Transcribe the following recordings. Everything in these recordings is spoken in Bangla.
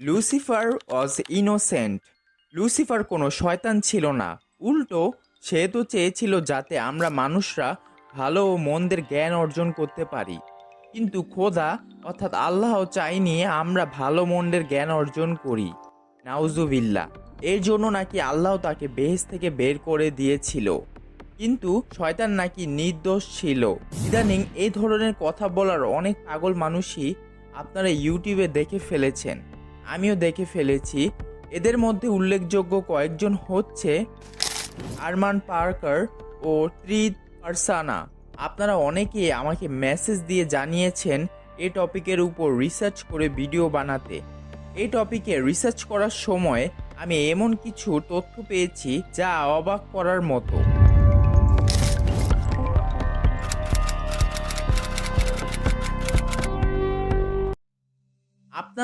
লুসিফার ওয়াজ ইনোসেন্ট লুসিফার কোনো শয়তান ছিল না। উল্টো, সে তো চেয়েছিল যাতে আমরা মানুষরা ভালো ও মন্দের জ্ঞান অর্জন করতে পারি। কিন্তু খোদা, অর্থাৎ আল্লাহ চাইনি আমরা ভালো মন্দের জ্ঞান অর্জন করি। নাউজুবিল্লা এর জন্য নাকি আল্লাহ তাকে বেহেস থেকে বের করে দিয়েছিল। কিন্তু শয়তান নাকি নির্দোষ ছিল। ইদানিং এই ধরনের কথা বলার অনেক পাগল মানুষই আপনারা ইউটিউবে দেখে ফেলেছেন। আমিও দেখে ফেলেছি। এদের মধ্যে উল্লেখযোগ্য কয়েকজন হচ্ছে আরমান পার্কার ও ত্রিদ পারসানা। আপনারা অনেকে আমাকে মেসেজ দিয়ে জানিয়েছেন এই টপিকের উপর রিসার্চ করে ভিডিও বানাতে। এই টপিকে রিসার্চ করার সময় আমি এমন কিছু তথ্য পেয়েছি যা অবাক করার মতো।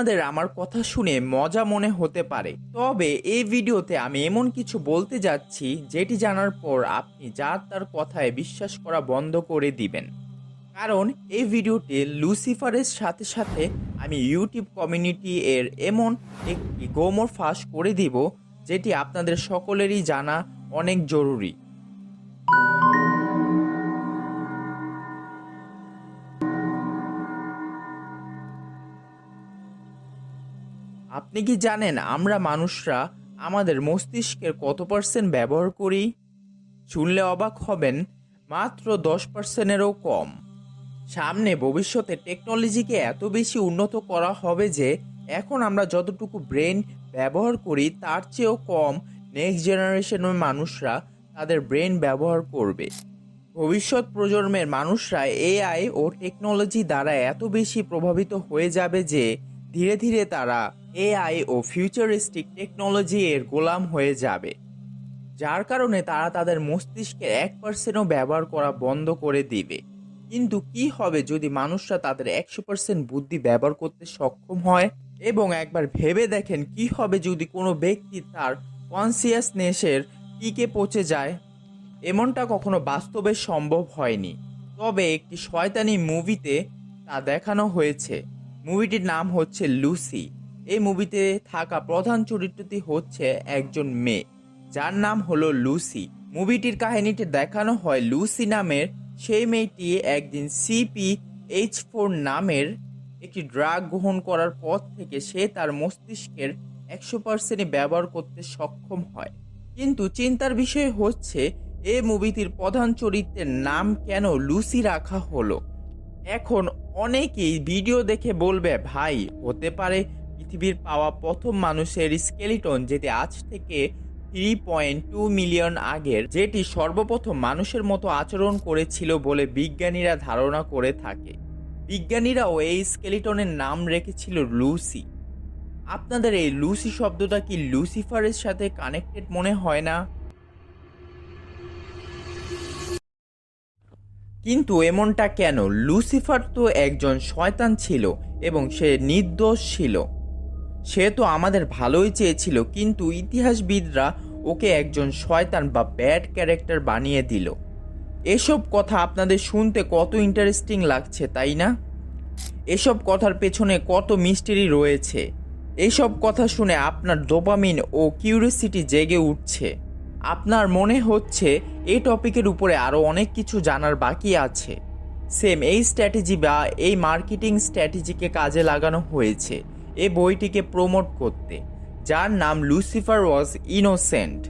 আপনাদের আমার কথা শুনে মজা মনে হতে পারে। তবে এই ভিডিওতে আমি এমন কিছু বলতে যাচ্ছি, যেটি জানার পর আপনি যার তার কথায় বিশ্বাস করা বন্ধ করে দিবেন। কারণ এই ভিডিওটি লুসিফারের সাথে সাথে আমি ইউটিউব কমিউনিটি এর এমন একটি গোমর ফাঁস করে দিব, যেটি আপনাদের সকলেরই জানা অনেক জরুরি। আপনি কি জানেন আমরা মানুষরা আমাদের মস্তিষ্কের কত পার্সেন্ট ব্যবহার করি? শুনলে অবাক হবেন, মাত্র দশ পার্সেন্টেরও কম। সামনে ভবিষ্যতে টেকনোলজিকে এত বেশি উন্নত করা হবে যে এখন আমরা যতটুকু ব্রেন ব্যবহার করি তার চেয়েও কম নেক্সট জেনারেশনের মানুষরা তাদের ব্রেন ব্যবহার করবে। ভবিষ্যৎ প্রজন্মের মানুষরা এআই ও টেকনোলজি দ্বারা এত বেশি প্রভাবিত হয়ে যাবে যে ধীরে ধীরে তারা এআই ও ফিউচারিস্টিক টেকনোলজি এর গোলাম হয়ে যাবে। যার কারণে তারা তাদের মস্তিষ্কের এক পার্সেন্টও ব্যবহার করা বন্ধ করে দিবে। কিন্তু কি হবে যদি মানুষরা তাদের একশো পার্সেন্ট বুদ্ধি ব্যবহার করতে সক্ষম হয় এবং একবার ভেবে দেখেন কি হবে যদি কোনো ব্যক্তি তার কনসিয়াসনেসের পিকে পচে যায়? এমনটা কখনো বাস্তবে সম্ভব হয়নি। তবে একটি শয়তানি মুভিতে তা দেখানো হয়েছে। মুভিটির নাম হচ্ছে লুসি। এই মুভিতে থাকা প্রধান চরিত্রটি হচ্ছে একজন মেয়ে, যার নাম হলো লুসি। মুভিটির কাহিনীটি দেখানো হয় লুসি নামের সেই মেয়েটি একদিন সিপি এইচ ফোর নামের একটি ড্রাগ গ্রহণ করার পর থেকে সে তার মস্তিষ্কের একশো পার্সেন্ট ব্যবহার করতে সক্ষম হয়। কিন্তু চিন্তার বিষয় হচ্ছে এই মুভিটির প্রধান চরিত্রের নাম কেন লুসি রাখা হলো? এখন অনেকেই ভিডিও দেখে বলবে, ভাই, হতে পারে পৃথিবীর পাওয়া প্রথম মানুষের স্কেলিটন, যেটি আজ থেকে থ্রি পয়েন্ট টু মিলিয়ন আগের, যেটি সর্বপ্রথম মানুষের মতো আচরণ করেছিল বলে বিজ্ঞানীরা ধারণা করে থাকে। বিজ্ঞানীরাও এই স্কেলিটনের নাম রেখেছিল লুসি। আপনাদের এই লুসি শব্দটা কি লুসিফারের সাথে কানেক্টেড মনে হয় না? কিন্তু এমনটা কেন? লুসিফার তো একজন শয়তান ছিল এবং সে নির্দোষ ছিল। সে তো আমাদের ভালোই চেয়েছিল, কিন্তু ইতিহাসবিদরা ওকে একজন শয়তান বা ব্যাড ক্যারেক্টার বানিয়ে দিল। এসব কথা আপনাদের শুনতে কত ইন্টারেস্টিং লাগছে, তাই না? এসব কথার পেছনে কত মিস্টেরি রয়েছে। এসব কথা শুনে আপনার ডোপামিন ও কিউরিয়াসিটি জেগে উঠছে। আপনার মনে হচ্ছে এই টপিকের উপরে আরও অনেক কিছু জানার বাকি আছে। সেম এই স্ট্র্যাটেজি বা এই মার্কেটিং স্ট্র্যাটেজিকে কাজে লাগানো হয়েছে। এই বইটিকে প্রমোট করতে, যার নাম লুসিফার ওয়াজ ইনোসেন্ট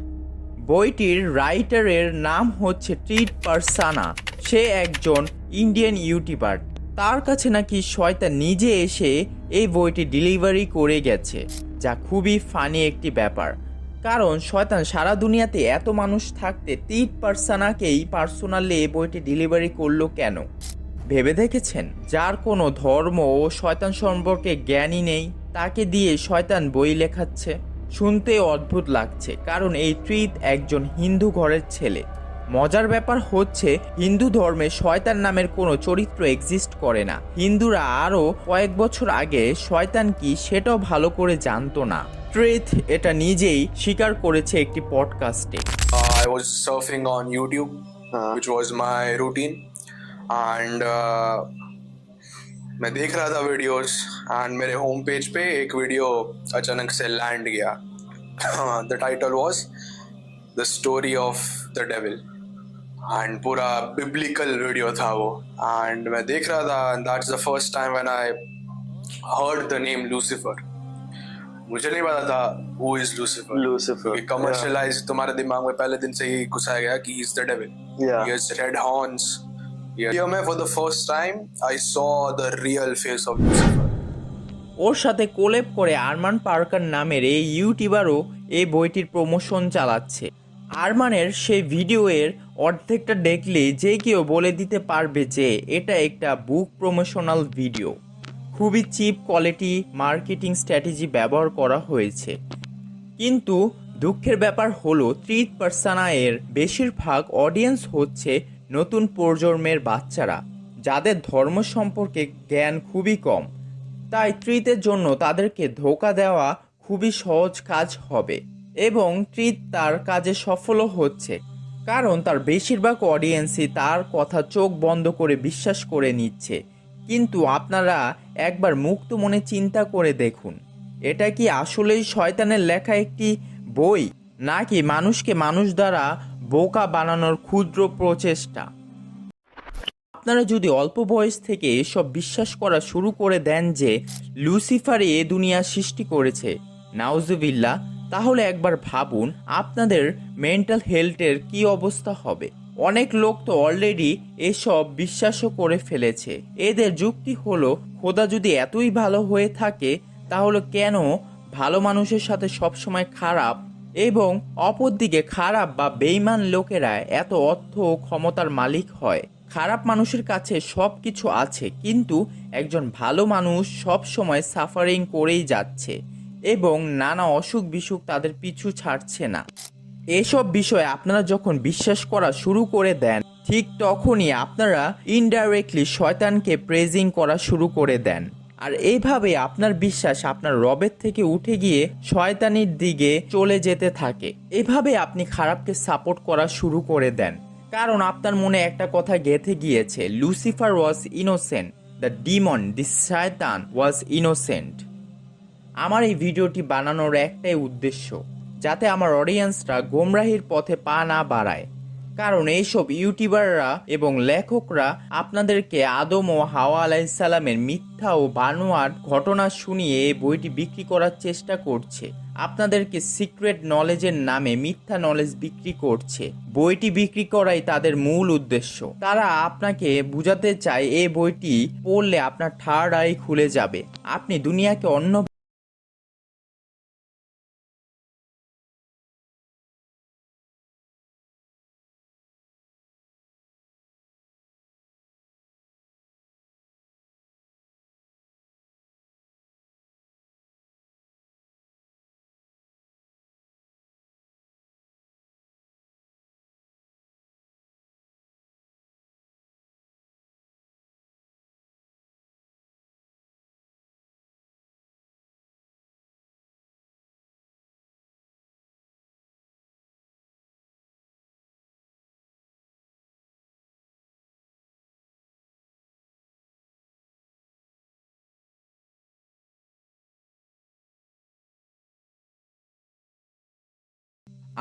বইটির রাইটারের নাম হচ্ছে ট্রিট পারসানা সে একজন ইন্ডিয়ান ইউটিউবার তার কাছে নাকি শয়তান নিজে এসে এই বইটি ডেলিভারি করে গেছে, যা খুবই ফানি একটি ব্যাপার। কারণ শয়তান সারা দুনিয়াতে এত মানুষ থাকতে তিট পার্সানাকেই পার্সোনালি এই বইটি ডেলিভারি করল কেন? ভেবে দেখেছেন? যার কোনো ধর্ম ও শয়তান সম্পর্কে জ্ঞানই নেই, তাকে দিয়ে শয়তান বই লেখাচ্ছে। শুনতে অদ্ভুত লাগছে, কারণ এই ট্রিত একজন হিন্দু ঘরের ছেলে। মজার ব্যাপার হচ্ছে, হিন্দু ধর্মে শয়তান নামের কোনো চরিত্র এক্সিস্ট করে না। হিন্দুরা আরও কয়েক বছর আগে শয়তান কি সেটাও ভালো করে জানতো না। ট্রেথ এটা নিজেই স্বীকার করেছে একটি পডকাস্টে and uh, मैं देख रहा था वीडियोस एंड मेरे होम पेज पे एक वीडियो अचानक से लैंड गया। The title was the story of the devil and पूरा बिब्लिकल वीडियो था वो। एंड मैं देख रहा था that's the first time when I heard the name Lucifer मुझे नहीं पता था who is Lucifer Lucifer. Commercialise तुम्हारे दिमाग में पहले दिन से ही घुसाया गया कि is the devil Yeah. He has red horns. Yeah. Here, man, for the first time, I saw the real face of Lucifer. ওর সাথে কোলেপ করে আরমান পার্কার নামের এই ইউটিউবারও এই বইটির প্রমোশন চালাচ্ছে আরমানের সেই ভিডিওয়ের অর্ধেকটা দেখলে যে কেউ বলে দিতে পারবে যে এটা একটা বুক প্রমোশনাল ভিডিও খুবই চিপ কোয়ালিটি মার্কেটিং স্ট্র্যাটেজি ব্যবহার করা হয়েছে কিন্তু দুঃখের ব্যাপার হলো তৃত পার্সানা এর বেশিরভাগ অডিয়েন্স হচ্ছে নতুন প্রজন্মের বাচ্চারা, যাদের ধর্ম সম্পর্কে জ্ঞান খুবই কম, তাই ট্রিতের জন্য তাদেরকে ধোকা দেওয়া খুবই সহজ কাজ হবে এবং ট্রিত তার কাজে সফলও হচ্ছে, কারণ তার বেশিরভাগ অডিয়েন্সই তার কথা চোখ বন্ধ করে বিশ্বাস করে নিচ্ছে। কিন্তু আপনারা একবার মুক্ত মনে চিন্তা করে দেখুন, এটা কি আসলেই শয়তানের লেখা একটি বই, নাকি মানুষকে মানুষ দ্বারা বোকা বানানোর ক্ষুদ্র প্রচেষ্টা। আপনারা যদি অল্প বয়স থেকে এসব বিশ্বাস করা শুরু করে দেন যে লুসিফার এ দুনিয়া সৃষ্টি করেছে নাউজুবিল্লা তাহলে একবার ভাবুন আপনাদের মেন্টাল হেলথের কি অবস্থা হবে। অনেক লোক তো অলরেডি এসব বিশ্বাসও করে ফেলেছে। এদের যুক্তি হলো, খোদা যদি এতই ভালো হয়ে থাকে, তাহলে কেন ভালো মানুষের সাথে সবসময় খারাপ এবং অপরদিকে খারাপ বা বেইমান লোকেরা এত অর্থ ও ক্ষমতার মালিক হয়। খারাপ মানুষের কাছে সব কিছু আছে, কিন্তু একজন ভালো মানুষ সব সময় সাফারিং করেই যাচ্ছে এবং নানা অসুখ বিসুখ তাদের পিছু ছাড়ছে না। এসব বিষয়ে আপনারা যখন বিশ্বাস করা শুরু করে দেন, ঠিক তখনই আপনারা ইনডাইরেক্টলি শয়তানকে প্রেজিং করা শুরু করে দেন। আর এইভাবে আপনার বিশ্বাস আপনার রবের থেকে উঠে গিয়ে শয়তানির দিকে চলে যেতে থাকে। এভাবে আপনি খারাপকে সাপোর্ট করা শুরু করে দেন। কারণ আপনার মনে একটা কথা গেঁথে গিয়েছে Lucifer was innocent the demon the শয়তান ওয়াজ ইনোসেন্ট আমার এই ভিডিওটি বানানোর একটাই উদ্দেশ্য, যাতে আমার অডিয়েন্সরা গোমরাহির পথে পা না বাড়ায়। কারণ এইসব ইউটিউবাররা এবং লেখকরা আপনাদেরকে আদম ও হাওয়া আলাইসাল্লামের মিথ্যা ও বানোয়ার ঘটনা শুনিয়ে এই বইটি বিক্রি করার চেষ্টা করছে। আপনাদেরকে সিক্রেট নলেজের নামে মিথ্যা নলেজ বিক্রি করছে। বইটি বিক্রি করাই তাদের মূল উদ্দেশ্য। তারা আপনাকে বুঝাতে চায় এই বইটি পড়লে আপনার থার্ড আই খুলে যাবে। আপনি দুনিয়াকে অন্য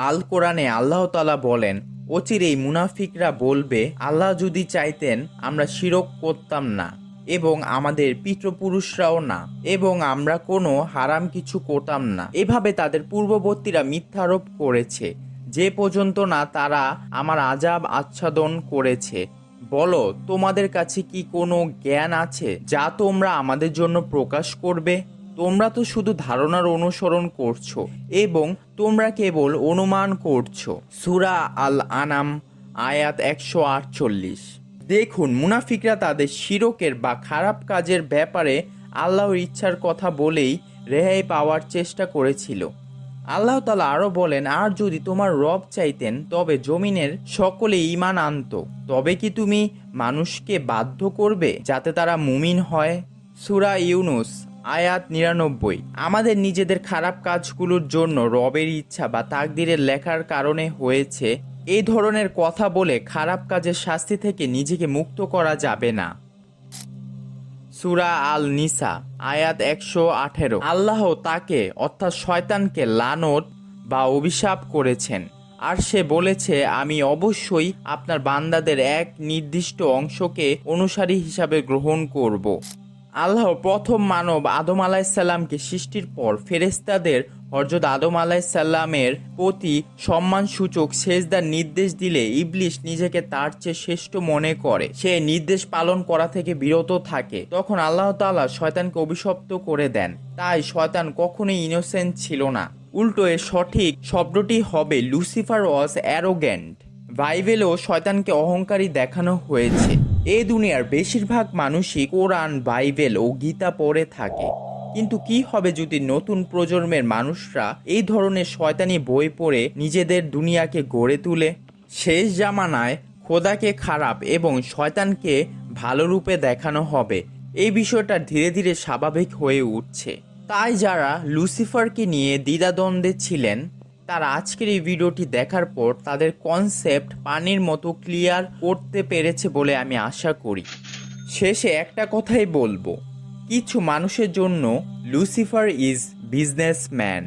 আল কোরআনে আল্লাহ তালা বলেন অচিরেই মুনাফিকরা বলবে, আল্লাহ যদি চাইতেন, আমরা শিরক করতাম না এবং আমাদের পিতৃপুরুষরাও না এবং আমরা কোনো হারাম কিছু করতাম না। এভাবে তাদের পূর্ববর্তীরা মিথ্যারোপ করেছে। যে পর্যন্ত না তারা আমার আজাব আচ্ছাদন করেছে, বলো তোমাদের কাছে কি কোনো জ্ঞান আছে যা তোমরা আমাদের জন্য প্রকাশ করবে? তোমরা তো শুধু ধারণার অনুসরণ করছ এবং তোমরা কেবল অনুমান করছ। সুরা আল আনাম আয়াত একশো আটচল্লিশ। দেখুন, মুনাফিকরা তাদের শিরকের বা খারাপ কাজের ব্যাপারে আল্লাহর ইচ্ছার কথা বলেই রেহাই পাওয়ার চেষ্টা করেছিল। আল্লাহ তালা আরও বলেন, আর যদি তোমার রব চাইতেন, তবে জমিনের সকলে ইমান আনত। তবে কি তুমি মানুষকে বাধ্য করবে যাতে তারা মুমিন হয়? সুরা ইউনুস আয়াত নিরানব্বই। আমাদের নিজেদের খারাপ কাজগুলোর জন্য রবের ইচ্ছা বা তাকদিরের লেখার কারণে হয়েছে এই ধরনের কথা বলে খারাপ কাজের শাস্তি থেকে নিজেকে মুক্ত করা যাবে না। সুরা আল নিসা আয়াত একশো আঠেরো। আল্লাহ তাকে, অর্থাৎ শয়তানকে লানত বা অভিশাপ করেছেন। আর সে বলেছে, আমি অবশ্যই আপনার বান্দাদের এক নির্দিষ্ট অংশকে অনুসারী হিসাবে গ্রহণ করব। আল্লাহ প্রথম মানব আদম আলাইসাল্লামকে সৃষ্টির পর ফেরেস্তাদের হরজত আদম আলাইসাল্লামের প্রতি সম্মানসূচক সেজদার নির্দেশ দিলে ইবলিশ নিজেকে তার চেয়ে শ্রেষ্ঠ মনে করে। সে নির্দেশ পালন করা থেকে বিরত থাকে। তখন আল্লাহ তাআলা শয়তানকে অভিশপ্ত করে দেন। তাই শয়তান কখনোই ইনোসেন্ট ছিল না। উল্টো এর সঠিক শব্দটি হবে লুসিফার ওয়াজ অ্যারোগ্যান্ট বাইবেলেও শয়তানকে অহংকারী দেখানো হয়েছে। এই দুনিয়ার বেশিরভাগ মানুষই কোরআন, বাইবেল ও গীতা পড়ে থাকে। কিন্তু কি হবে যদি নতুন প্রজন্মের মানুষরা এই ধরনের শয়তানি বই পড়ে নিজেদের দুনিয়াকে গড়ে তুলে? শেষ জামানায় খোদাকে খারাপ এবং শয়তানকে ভালো রূপে দেখানো হবে। এই বিষয়টা ধীরে ধীরে স্বাভাবিক হয়ে উঠছে। তাই যারা লুসিফারকে নিয়ে দ্বিধাদ্বন্দ্বে ছিলেন তারা আজকের এই ভিডিওটি দেখার পর তাদের কনসেপ্ট পানির মতো ক্লিয়ার করতে পেরেছে বলে আমি আশা করি। শেষে একটা কথাই বলব, কিছু মানুষের জন্য লুসিফার ইজ বিজনেসম্যান